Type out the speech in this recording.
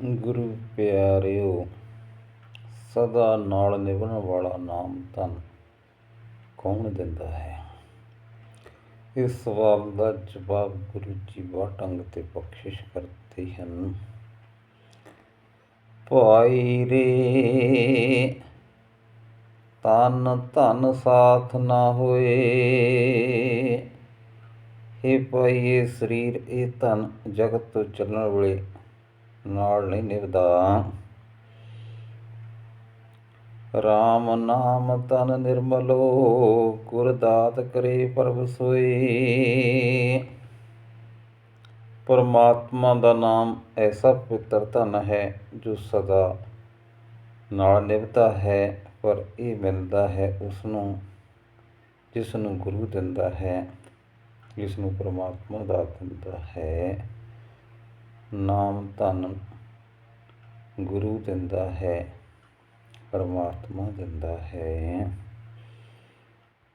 ਗੁਰੂ ਪਿਆਰਿਓ, ਸਦਾ ਨਾਲ ਨਿਭਣ ਵਾਲਾ ਨਾਮ ਧਨ ਕੌਣ ਦਿੰਦਾ ਹੈ? ਇਸ ਸਵਾਲ ਦਾ ਜਵਾਬ ਗੁਰੂ ਜੀ ਵਾਟੰਗ ਤੇ ਬਖਸ਼ਿਸ਼ ਕਰਦੇ ਹਨ। ਭਾਈ ਰੇ ਤਨ ਧਨ ਸਾਥ ਨਾ ਹੋਏ। ਇਹ ਭਾਈ ਸਰੀਰ, ਇਹ ਧਨ ਜਗਤ ਤੋਂ ਚੱਲਣ ਵੇਲੇ ਨਾਲ ਨਹੀਂ ਨਿਭਦਾ। RAM ਨਾਮ ਤਨ ਨਿਰਮਲੋ ਗੁਰ ਦਾਤ ਕਰੇ ਪ੍ਰਭ ਸੋਈ। ਪਰਮਾਤਮਾ ਦਾ ਨਾਮ ਐਸਾ ਪਵਿੱਤਰ ਧਨ ਹੈ, ਜੋ ਸਦਾ ਨਾਲ ਨਿਭਦਾ ਹੈ, ਪਰ ਇਹ ਮਿਲਦਾ ਹੈ ਉਸ ਨੂੰ ਜਿਸ ਨੂੰ ਗੁਰੂ ਦਿੰਦਾ ਹੈ ਜਿਸ ਨੂੰ ਪਰਮਾਤਮਾ ਦਾ ਦਿੰਦਾ ਹੈ। ਨਾਮ ਧਨ ਗੁਰੂ ਦਿੰਦਾ ਹੈ ਪਰਮਾਤਮਾ ਦਿੰਦਾ ਹੈ।